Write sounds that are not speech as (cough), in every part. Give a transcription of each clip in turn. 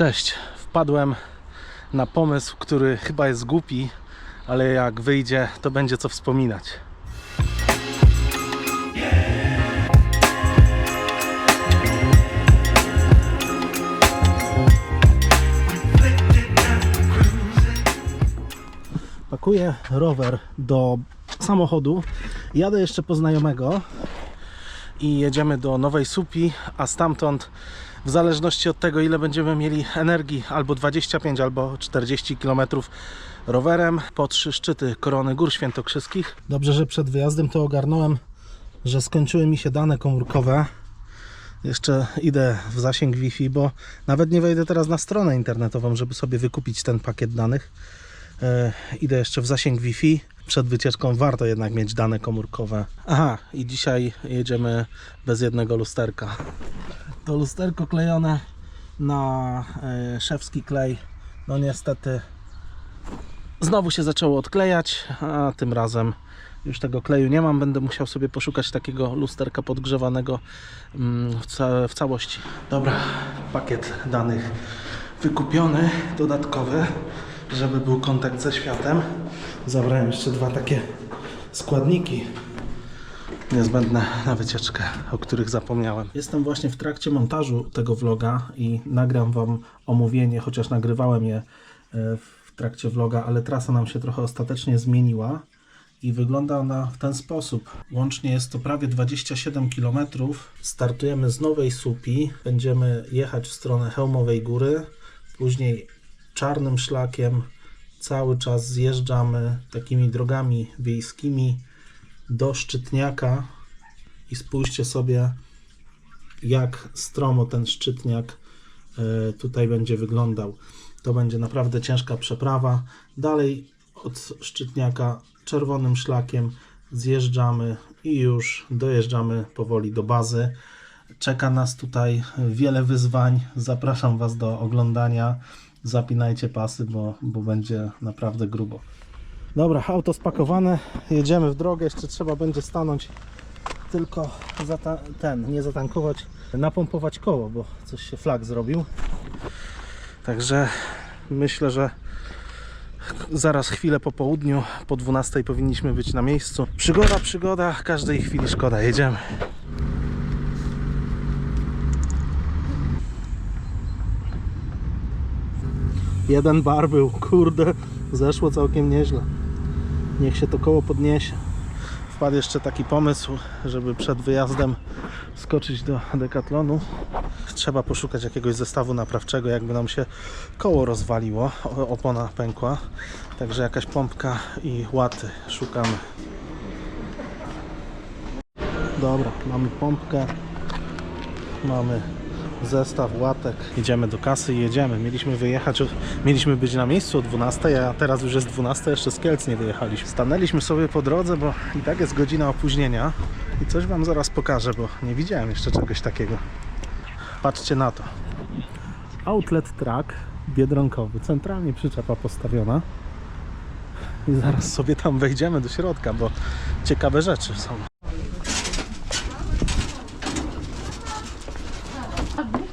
Cześć. Wpadłem na pomysł, który chyba jest głupi, ale jak wyjdzie, to będzie co wspominać. Pakuję rower do samochodu. Jadę jeszcze po znajomego i jedziemy do Nowej Supi, a stamtąd w zależności od tego ile będziemy mieli energii albo 25 albo 40 km rowerem po trzy szczyty Korony Gór Świętokrzyskich. Dobrze, że przed wyjazdem to ogarnąłem, że skończyły mi się dane komórkowe. Jeszcze idę w zasięg Wi-Fi, bo nawet nie wejdę teraz na stronę internetową, żeby sobie wykupić ten pakiet danych. E, idę jeszcze w zasięg Wi-Fi. Przed wycieczką warto jednak mieć dane komórkowe. Aha, i dzisiaj jedziemy bez jednego lusterka. To lusterko klejone na e, szewski klej. No niestety znowu się zaczęło odklejać, a tym razem już tego kleju nie mam. Będę musiał sobie poszukać takiego lusterka podgrzewanego mm, w, ca- w całości. Dobra, pakiet danych wykupiony, dodatkowy, żeby był kontakt ze światem. Zabrałem jeszcze dwa takie składniki niezbędne na wycieczkę, o których zapomniałem. Jestem właśnie w trakcie montażu tego vloga i nagram Wam omówienie, chociaż nagrywałem je e, w trakcie vloga, ale trasa nam się trochę ostatecznie zmieniła i wygląda ona w ten sposób. Łącznie jest to prawie 27 km. Startujemy z Nowej Supi, będziemy jechać w stronę Hełmowej Góry, później czarnym szlakiem cały czas zjeżdżamy takimi drogami wiejskimi do Szczytniaka i spójrzcie sobie jak stromo ten Szczytniak e, tutaj będzie wyglądał. To będzie naprawdę ciężka przeprawa. Dalej od Szczytniaka czerwonym szlakiem zjeżdżamy i już dojeżdżamy powoli do bazy. Czeka nas tutaj wiele wyzwań. Zapraszam Was do oglądania. Zapinajcie pasy, bo, bo będzie naprawdę grubo. Dobra, auto spakowane, jedziemy w drogę, jeszcze trzeba będzie stanąć tylko ten, nie zatankować, napompować koło, bo coś się flag zrobił. Także myślę, że zaraz chwilę po południu, po 12 powinniśmy być na miejscu. Przygoda, przygoda, każdej chwili szkoda, jedziemy. Jeden bar był, kurde, zeszło całkiem nieźle. Niech się to koło podniesie. Wpadł jeszcze taki pomysł, żeby przed wyjazdem skoczyć do Decathlonu. Trzeba poszukać jakiegoś zestawu naprawczego, jakby nam się koło rozwaliło, opona pękła. Także jakaś pompka i łaty szukamy. Dobra, mamy pompkę, mamy zestaw łatek. Idziemy do kasy i jedziemy. Mieliśmy wyjechać, mieliśmy być na miejscu o 12, a teraz już jest 12, jeszcze z Kielc nie wyjechaliśmy. Stanęliśmy sobie po drodze, bo i tak jest godzina opóźnienia i coś Wam zaraz pokażę, bo nie widziałem jeszcze czegoś takiego. Patrzcie na to. Outlet track biedronkowy, centralnie przyczepa postawiona. I zaraz sobie tam wejdziemy do środka, bo ciekawe rzeczy są.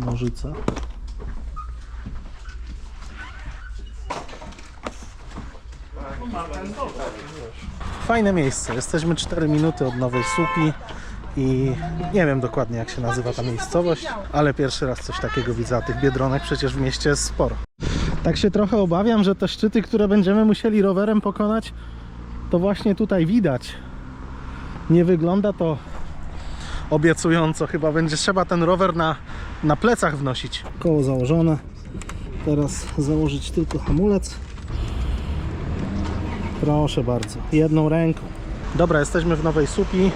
nożyce. Fajne miejsce. Jesteśmy 4 minuty od Nowej Supi i nie wiem dokładnie jak się nazywa ta miejscowość, ale pierwszy raz coś takiego widzę, tych biedronek przecież w mieście jest sporo. Tak się trochę obawiam, że te szczyty, które będziemy musieli rowerem pokonać, to właśnie tutaj widać. Nie wygląda to obiecująco. Chyba będzie trzeba ten rower na, na plecach wnosić. Koło założone. Teraz założyć tylko hamulec. Proszę bardzo. Jedną ręką. Dobra, jesteśmy w Nowej Supi.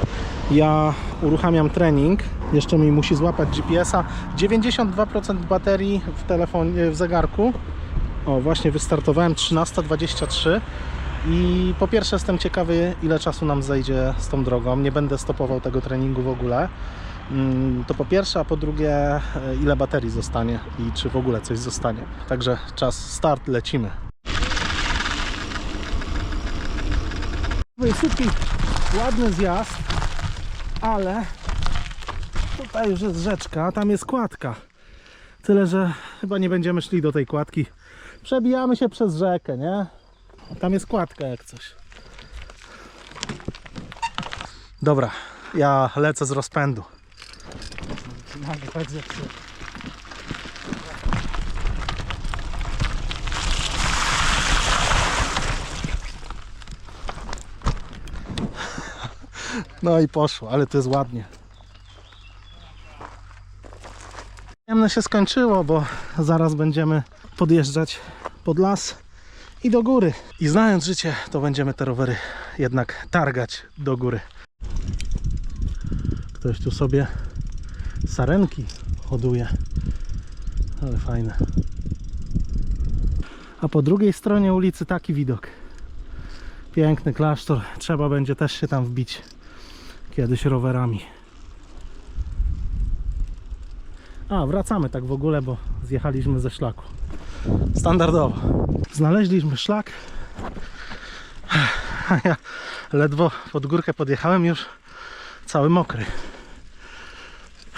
Ja uruchamiam trening. Jeszcze mi musi złapać GPS-a. 92% baterii w telefonie, w zegarku. O, właśnie wystartowałem 13.23 i po pierwsze jestem ciekawy ile czasu nam zejdzie z tą drogą. Nie będę stopował tego treningu w ogóle. Mm, To po pierwsze, a po drugie e, ile baterii zostanie i czy w ogóle coś zostanie. Także czas start, lecimy. Super, ładny zjazd, ale tutaj już jest rzeczka, a tam jest kładka. Tyle, że chyba nie będziemy szli do tej kładki. Przebijamy się przez rzekę, nie? Tam jest kładka jak coś. Dobra, ja lecę z rozpędu. No i poszło, ale to jest ładnie. Przyjemne się skończyło, bo zaraz będziemy podjeżdżać pod las i do góry. I znając życie, to będziemy te rowery jednak targać do góry. Ktoś tu sobie sarenki hoduje. Ale fajne. A po drugiej stronie ulicy taki widok. Piękny klasztor. Trzeba będzie też się tam wbić kiedyś rowerami. A, wracamy tak w ogóle, bo zjechaliśmy ze szlaku. Standardowo. Znaleźliśmy szlak. (sighs) A ja ledwo pod górkę podjechałem już cały mokry.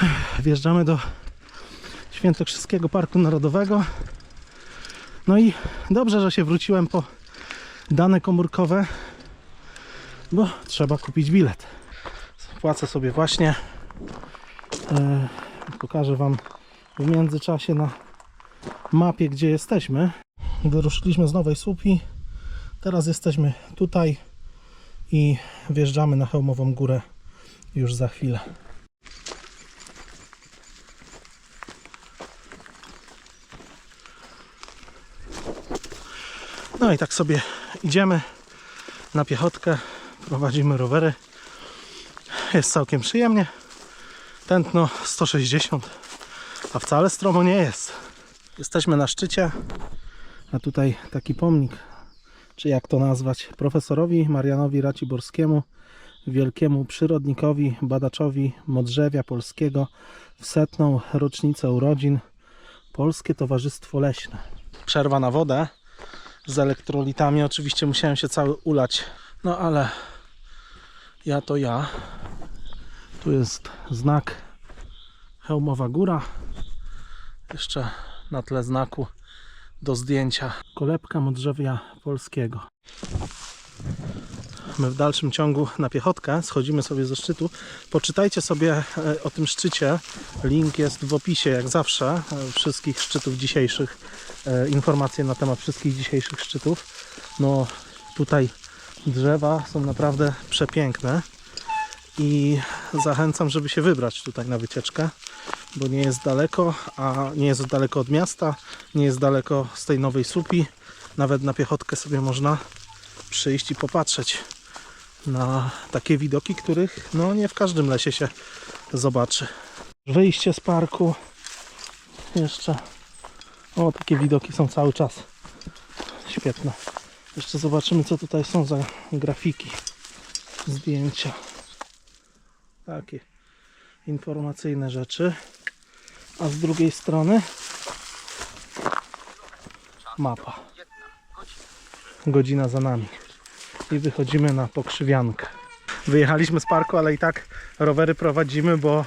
(sighs) Wjeżdżamy do Świętokrzyskiego Parku Narodowego. No i dobrze, że się wróciłem po dane komórkowe, bo trzeba kupić bilet. Płacę sobie właśnie. E, pokażę Wam w międzyczasie na mapie, gdzie jesteśmy. Wyruszyliśmy z Nowej Słupi. Teraz jesteśmy tutaj i wjeżdżamy na Hełmową Górę już za chwilę. No i tak sobie idziemy na piechotkę, prowadzimy rowery. Jest całkiem przyjemnie. Tętno 160, a wcale stromo nie jest. Jesteśmy na szczycie, a tutaj taki pomnik, czy jak to nazwać, profesorowi Marianowi Raciborskiemu, wielkiemu przyrodnikowi, badaczowi Modrzewia Polskiego w setną rocznicę urodzin Polskie Towarzystwo Leśne. Przerwa na wodę z elektrolitami. Oczywiście musiałem się cały ulać, no ale ja to ja. Tu jest znak Hełmowa Góra. Jeszcze na tle znaku do zdjęcia kolebka Modrzewia Polskiego. My w dalszym ciągu na piechotkę schodzimy sobie ze szczytu. Poczytajcie sobie e, o tym szczycie. Link jest w opisie, jak zawsze, e, wszystkich szczytów dzisiejszych. E, Informacje na temat wszystkich dzisiejszych szczytów. No tutaj drzewa są naprawdę przepiękne i zachęcam, żeby się wybrać tutaj na wycieczkę, bo nie jest daleko, a nie jest daleko od miasta, nie jest daleko z tej nowej słupi. Nawet na piechotkę sobie można przyjść i popatrzeć na takie widoki, których no nie w każdym lesie się zobaczy. Wyjście z parku. Jeszcze. O, takie widoki są cały czas. Świetne. Jeszcze zobaczymy, co tutaj są za grafiki, zdjęcia. Takie informacyjne rzeczy. A z drugiej strony mapa. Godzina za nami. I wychodzimy na pokrzywiankę. Wyjechaliśmy z parku, ale i tak rowery prowadzimy, bo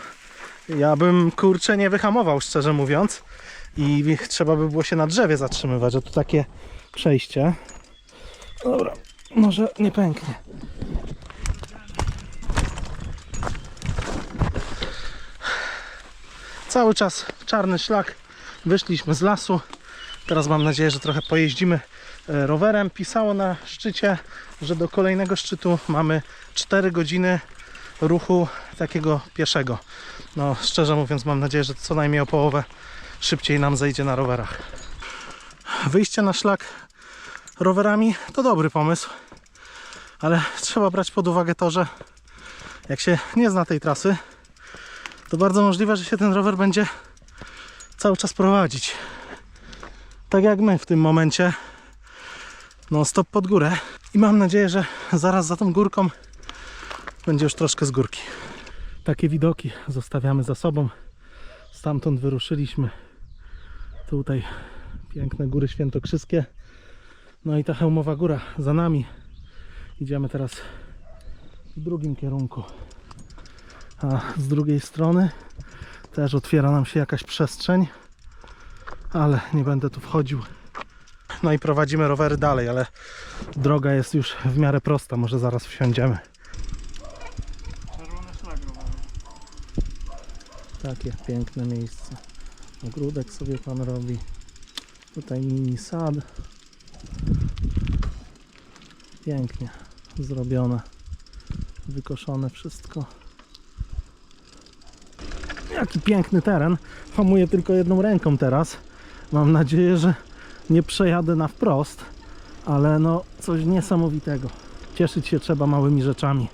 ja bym kurczę nie wyhamował, szczerze mówiąc. I trzeba by było się na drzewie zatrzymywać, a tu takie przejście. Dobra, może nie pęknie. Cały czas czarny szlak. Wyszliśmy z lasu. Teraz mam nadzieję, że trochę pojeździmy e, rowerem. Pisało na szczycie, że do kolejnego szczytu mamy 4 godziny ruchu takiego pieszego. No, szczerze mówiąc, mam nadzieję, że co najmniej o połowę szybciej nam zejdzie na rowerach. Wyjście na szlak rowerami to dobry pomysł, ale trzeba brać pod uwagę to, że jak się nie zna tej trasy, to bardzo możliwe, że się ten rower będzie cały czas prowadzić. Tak jak my w tym momencie. No stop pod górę. I mam nadzieję, że zaraz za tą górką będzie już troszkę z górki. Takie widoki zostawiamy za sobą. Stamtąd wyruszyliśmy. Tutaj piękne góry świętokrzyskie. No i ta hełmowa góra za nami. Idziemy teraz w drugim kierunku. A z drugiej strony też otwiera nam się jakaś przestrzeń, ale nie będę tu wchodził. No i prowadzimy rowery dalej, ale droga jest już w miarę prosta. Może zaraz wsiądziemy. Czerwony szlak rowerowy. Takie piękne miejsce. Ogródek sobie pan robi. Tutaj mini sad. Pięknie zrobione. Wykoszone wszystko. Jaki piękny teren. Hamuję tylko jedną ręką teraz. Mam nadzieję, że nie przejadę na wprost. Ale no coś niesamowitego. Cieszyć się trzeba małymi rzeczami.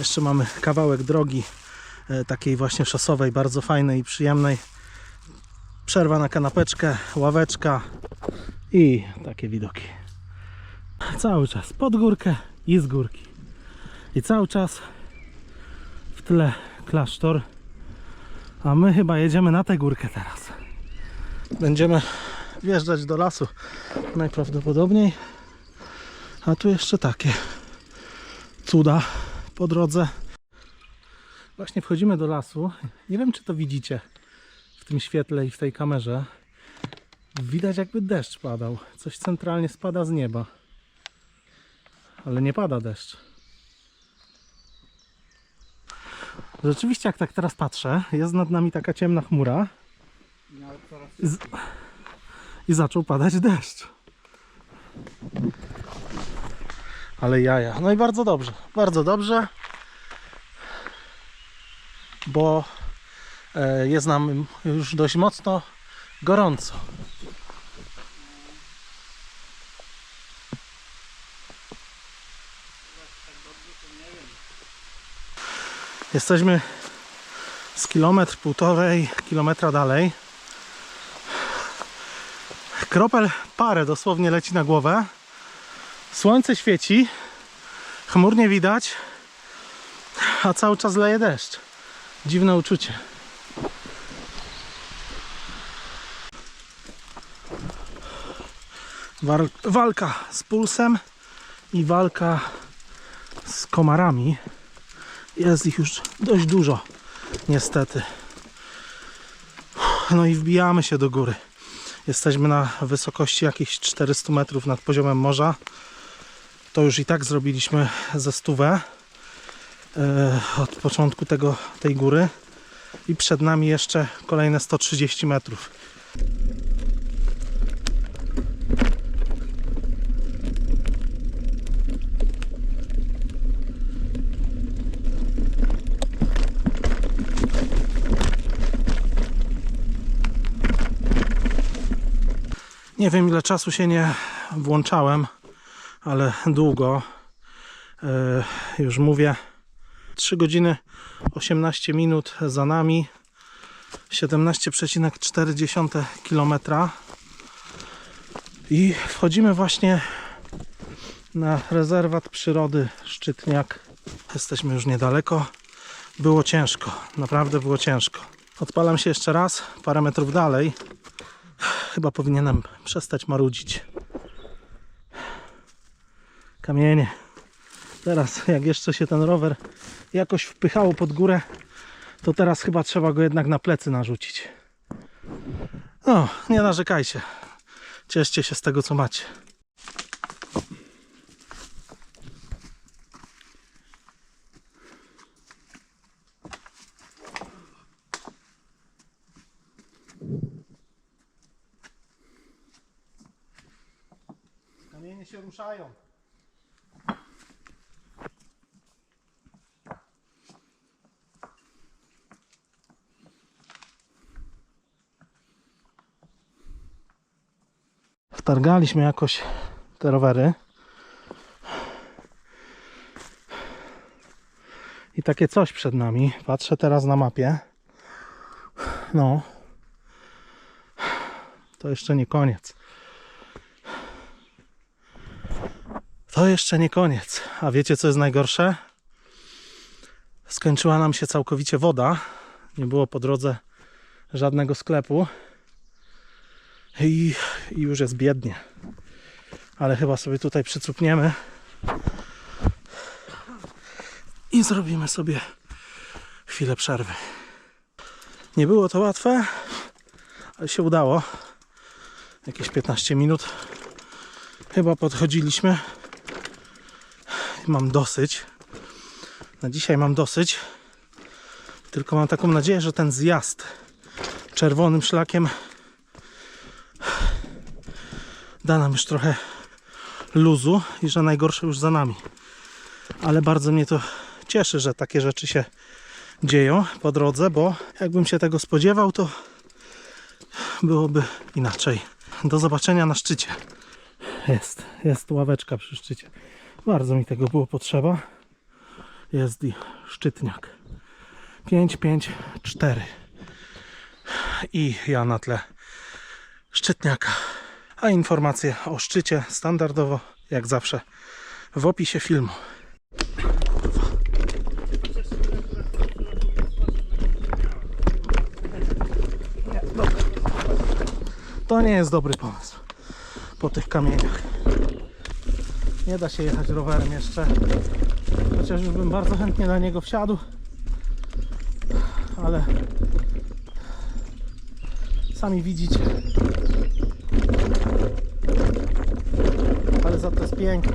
Jeszcze mamy kawałek drogi e, takiej właśnie szosowej, bardzo fajnej i przyjemnej. Przerwa na kanapeczkę, ławeczka i takie widoki. Cały czas pod górkę i z górki. I cały czas w tle klasztor. A my chyba jedziemy na tę górkę teraz. Będziemy wjeżdżać do lasu najprawdopodobniej. A tu jeszcze takie cuda po drodze. Właśnie wchodzimy do lasu. Nie wiem, czy to widzicie w tym świetle i w tej kamerze. Widać, jakby deszcz padał. Coś centralnie spada z nieba. Ale nie pada deszcz. Rzeczywiście, jak tak teraz patrzę, jest nad nami taka ciemna chmura i zaczął padać deszcz. Ale jaja. No i bardzo dobrze. Bardzo dobrze. Bo e, jest nam już dość mocno gorąco. Jesteśmy z kilometr, półtorej kilometra dalej. Kropel parę dosłownie leci na głowę. Słońce świeci, chmur nie widać, a cały czas leje deszcz. Dziwne uczucie. Walka z pulsem i walka z komarami. Jest ich już dość dużo, niestety. No i wbijamy się do góry. Jesteśmy na wysokości jakichś 400 metrów nad poziomem morza. To już i tak zrobiliśmy ze stówę e, od początku tego, tej góry. I przed nami jeszcze kolejne 130 metrów. Nie wiem ile czasu się nie włączałem, ale długo. E, już mówię. 3 godziny 18 minut za nami. 17,4 km. I wchodzimy właśnie na rezerwat przyrody Szczytniak. Jesteśmy już niedaleko. Było ciężko, naprawdę było ciężko. Odpalam się jeszcze raz, parę metrów dalej chyba powinienem przestać marudzić kamienie. Teraz jak jeszcze się ten rower jakoś wpychało pod górę, to teraz chyba trzeba go jednak na plecy narzucić. No, nie narzekajcie. Cieszcie się z tego, co macie. Kamienie się ruszają. Wtargaliśmy jakoś te rowery. I takie coś przed nami. Patrzę teraz na mapie. No. To jeszcze nie koniec. To jeszcze nie koniec. A wiecie co jest najgorsze? Skończyła nam się całkowicie woda. Nie było po drodze żadnego sklepu. I, i już jest biednie. Ale chyba sobie tutaj przycupniemy. I zrobimy sobie chwilę przerwy. Nie było to łatwe, ale się udało. Jakieś 15 minut chyba podchodziliśmy. Mam dosyć. Na dzisiaj mam dosyć. Tylko mam taką nadzieję, że ten zjazd czerwonym szlakiem da nam już trochę luzu i że najgorsze już za nami. Ale bardzo mnie to cieszy, że takie rzeczy się dzieją po drodze, bo jakbym się tego spodziewał, to byłoby inaczej. Do zobaczenia na szczycie. Jest, jest ławeczka przy szczycie. Bardzo mi tego było potrzeba. Jest i szczytniak. 5, 5, 4. I ja na tle szczytniaka. A informacje o szczycie standardowo, jak zawsze, w opisie filmu. To nie jest dobry pomysł po tych kamieniach. Nie da się jechać rowerem jeszcze. Chociaż już bym bardzo chętnie na niego wsiadł. Ale sami widzicie. Ale za to jest pięknie.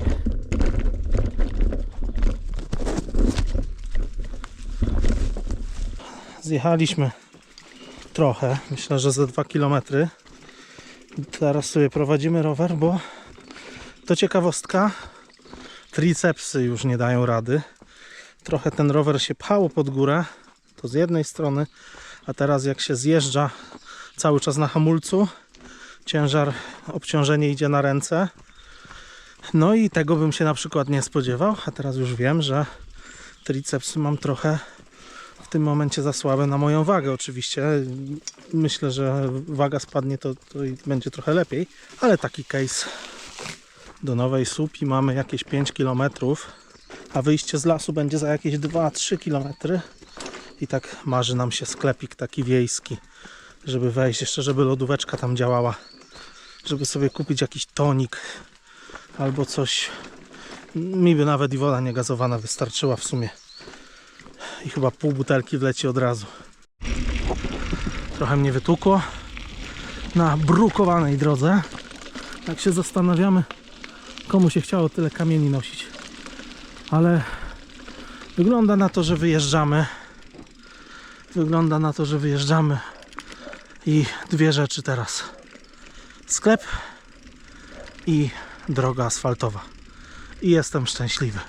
Zjechaliśmy trochę, myślę, że ze 2 km. Teraz sobie prowadzimy rower, bo to ciekawostka. Tricepsy już nie dają rady. Trochę ten rower się pchało pod górę, to z jednej strony, a teraz jak się zjeżdża cały czas na hamulcu, ciężar, obciążenie idzie na ręce. No i tego bym się na przykład nie spodziewał, a teraz już wiem, że tricepsy mam trochę w tym momencie za słabe na moją wagę oczywiście. Myślę, że waga spadnie to, to będzie trochę lepiej, ale taki case do Nowej Supi mamy jakieś 5 km, a wyjście z lasu będzie za jakieś 2-3 km. I tak marzy nam się sklepik taki wiejski, żeby wejść, jeszcze żeby lodóweczka tam działała, żeby sobie kupić jakiś tonik albo coś. Mi by nawet i woda niegazowana wystarczyła w sumie. I chyba pół butelki wleci od razu. Trochę mnie wytukło na brukowanej drodze. Jak się zastanawiamy, komu się chciało tyle kamieni nosić. Ale wygląda na to, że wyjeżdżamy. Wygląda na to, że wyjeżdżamy. I dwie rzeczy teraz: sklep i droga asfaltowa. I jestem szczęśliwy.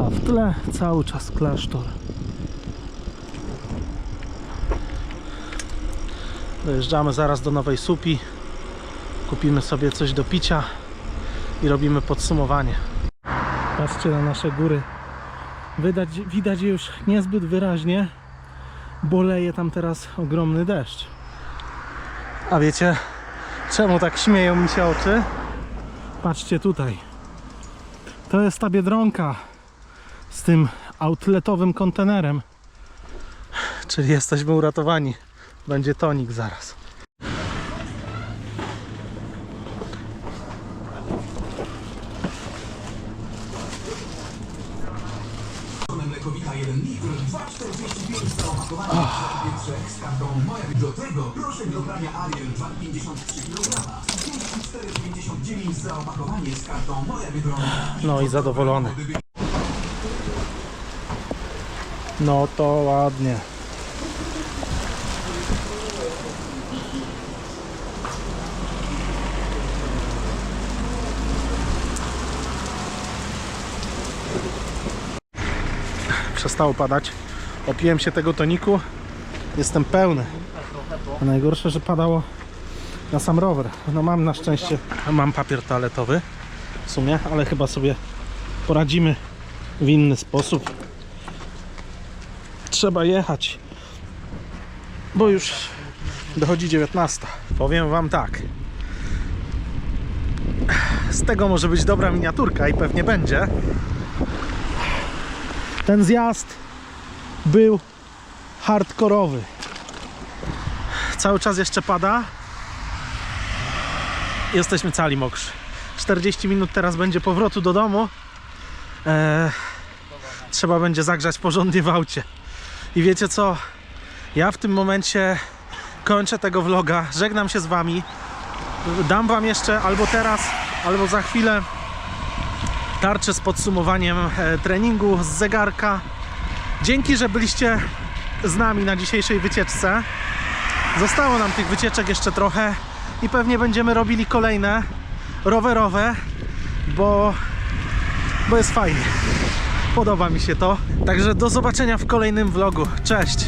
A w tle cały czas klasztor. Dojeżdżamy zaraz do Nowej Supi. Kupimy sobie coś do picia i robimy podsumowanie. Patrzcie na nasze góry. Widać, widać już niezbyt wyraźnie, bo leje tam teraz ogromny deszcz. A wiecie, czemu tak śmieją mi się oczy? Patrzcie tutaj. To jest ta biedronka z tym outletowym kontenerem. Czyli jesteśmy uratowani. Będzie tonik zaraz. Mlekowita 1 litr, 2,45 za opakowanie. Pierwsze z kartą moja. Do tego proszek do prania Ariel 2,53 kg. 54,99 za opakowanie z kartą moja Biedronka. No i zadowolony. No to ładnie. Przestało padać. Opiłem się tego toniku. Jestem pełny. A najgorsze, że padało na sam rower. No mam na szczęście, mam papier toaletowy w sumie, ale chyba sobie poradzimy w inny sposób. Trzeba jechać, bo już dochodzi 19. Powiem Wam tak. Z tego może być dobra miniaturka i pewnie będzie. Ten zjazd był hardkorowy. Cały czas jeszcze pada. Jesteśmy cali mokrzy. 40 minut teraz będzie powrotu do domu. Eee, trzeba będzie zagrzać porządnie w aucie. I wiecie co? Ja w tym momencie kończę tego vloga. Żegnam się z wami. Dam wam jeszcze albo teraz, albo za chwilę tarczę z podsumowaniem e, treningu z zegarka. Dzięki, że byliście z nami na dzisiejszej wycieczce. Zostało nam tych wycieczek jeszcze trochę i pewnie będziemy robili kolejne rowerowe, bo, bo jest fajnie. Podoba mi się to. Także do zobaczenia w kolejnym vlogu. Cześć!